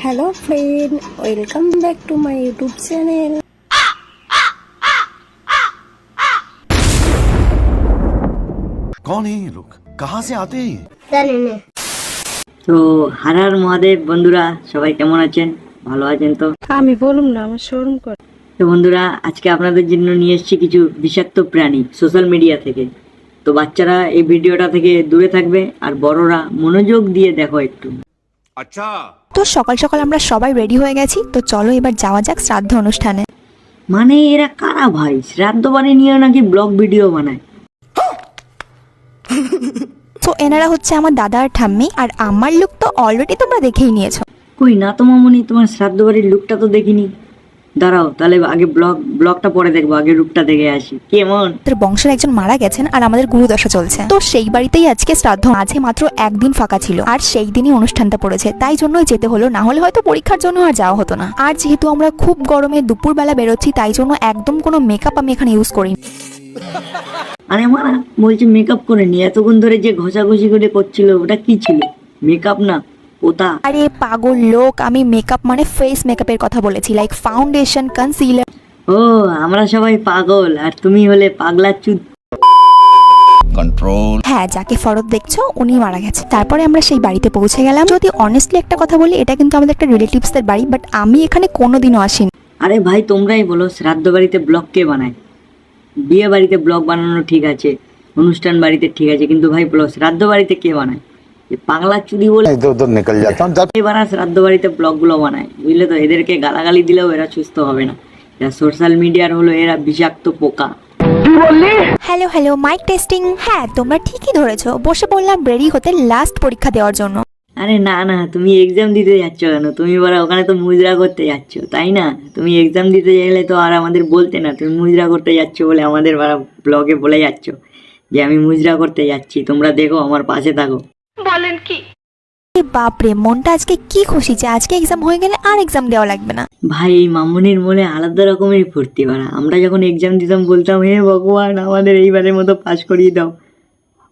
hello friend welcome back to my YouTube channel कौन है ये लोग कहाँ से आते हैं ये জানি না তো হারার মহাদেব বন্ধুরা সবাই কেমন আছেন ভালো আছেন তো আমি বলুম না আমার শোরুম করে তো বন্ধুরা আজকে আপনাদের জন্য নিয়ে এসেছি কিছু বিষাক্ত প্রাণী সোশ্যাল মিডিয়া থেকে তো বাচ্চারা এই ভিডিওটা থেকে দূরে থাকবে আর বড়রা মনোযোগ দিয়ে দেখো একটু আচ্ছা। তো সকাল সকাল আমরা সবাই রেডি হয়ে গেছি তো চলো এবার যাওয়া যাক শ্রাদ্ধ অনুষ্ঠানে। মানে এরা কারা ভাই? শ্রাদ্ধ বানিয়ে নিয়ে নাকি ব্লগ ভিডিও বানায়। তো এনারা হচ্ছে আমার দাদা আর ঠাম্মি আর আমার লুক তো অলরেডি তোমরা দেখেই নিয়েছো। কই না তো মামনি তোমার শ্রাদ্ধ বাড়ির লুকটা তো দেখিনি। দাঁড়াও তাহলে আগে ব্লগ ব্লগটা পরে দেখব আগে রূপটা দেখে আসি। কেমন? আমাদের বংশের একজন মারা গেছেন আর আমাদের গুরুদশা চলছে। তো সেই বাড়িতেই আজকে শ্রাদ্ধ মাঝে মাত্র একদিন ফাঁকা ছিল। আর সেই দিনই অনুষ্ঠানটা পড়েছে তাই জন্যই যেতে হলো না হলে হয়তো পরীক্ষার জন্য আর যাওয়া হতো না। আর যেহেতু আমরা খুব গরমে দুপুরবেলা বেরোচ্ছি তাই জন্য একদম কোনো মেকআপ আমি এখানে ইউজ করি আরে মারা বলছি মেকআপ করে নি এতক্ষণ ধরে যে ঘষাঘষি করে করছিল ওটা কি ছিল? মেকআপ না? বোদা আরে পাগল লোক আমি মেকআপ মানে ফেস মেকআপের কথা বলেছি লাইক ফাউন্ডেশন কনসিলার ও আমরা সবাই পাগল আর তুমি হলে পাগলা চুদ। কন্ট্রোল হ্যাঁ যাকে ফরত দেখছ উনি মারা গেছে। তারপরে আমরা সেই বাড়িতে পৌঁছে গেলাম। যদি অনেস্টলি একটা কথা বলি এটা কিন্তু আমাদের একটা রিলেটিভসদের বাড়ি বাট আমি এখানে কোনোদিনও আসিনি। আরে ভাই তোমরাই বলো শ্রাদ্ধ বাড়িতে ব্লগ কে বানায়? বিয়ে বাড়িতে ব্লগ বানানো ঠিক আছে অনুষ্ঠান বাড়িতে ঠিক আছে কিন্তু ভাই বলো শ্রাদ্ধ বাড়িতে কে বানায়? পাগলা চুরি বলে শ্রাদ্ধ বাড়িতে ব্লগগুলো বানায়। বুঝলে তো? এদেরকে গালাগালি দিলেও এরা সুস্থ হবে না। এরা সোশ্যাল মিডিয়ার হলো এরা বিষাক্ত পোকা। হ্যালো হ্যালো মাইক টেস্টিং হ্যাঁ তোমরা ঠিকই ধরেছ। বসে বললাম রেডি হতে লাস্ট পরীক্ষা দেওয়ার জন্য। আরে না না তুমি এক্সাম দিতে যাচ্ছ কেন? তুমি বলা ওখানে তো মুজরা করতে যাচ্ছ তাই না? তুমি এক্সাম দিতে গেলে তো আর আমাদের বলতে না তুমি মুজরা করতে যাচ্ছ বলে আমাদের ব্লগে বলে যাচ্ছ যে আমি মুজরা করতে যাচ্ছি। তোমরা দেখো আমার পাশে থাকো। এ বাপরে মনটা আজকে কি খুশি যে আজকে এক্সাম হয়ে গেলে আর এক্সাম দেওয়া লাগবে না? ভাই এই মামুনির মনে আলাদা রকমের ফুর্তি বাড়া আমরা যখন এক্সাম দিতাম বলতাম হে ভগবান আমাদের এইবারের মতো পাশ করিয়ে দাও।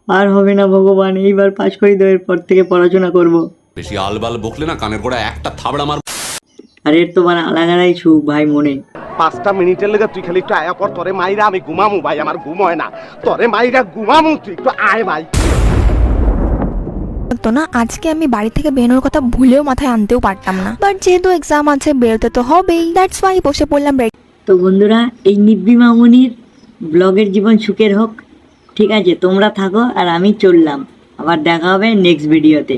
আর হবে না ভগবান এইবার পাশ করিয়ে দাও এরপর থেকে পড়াশোনা করব। বেশি আলবাল বকলে না কানের গোড়া একটা থাবড়া মার আর এর তো মানে আলাদাই সুখ ভাই মনে। পাঁচটা মিনিটের লেগে তুই খালি একটু আয়া পর তোরে মাইরা আমি ঘুমামু ভাই আমার ঘুম হয় না। তোরে মাইরা ঘুমামু তুই একটু আয় ভাই। তো না, আজকে আমি বাড়ি থেকে বেরোনোর কথা ভুলেও মাথায় আনতেও পারতাম না। বাট যেহেতু এক্সাম আছে, বেরোতে তো হবেই দ্যাটস ওয়াই বসে পড়লাম ব্রেক তো বন্ধুরা, এই নিব্বি মামুনির ব্লগের জীবন সুখের হোক। ঠিক আছে, তোমরা থাকো আর আমি চললাম। আবার দেখা হবে নেক্সট ভিডিওতে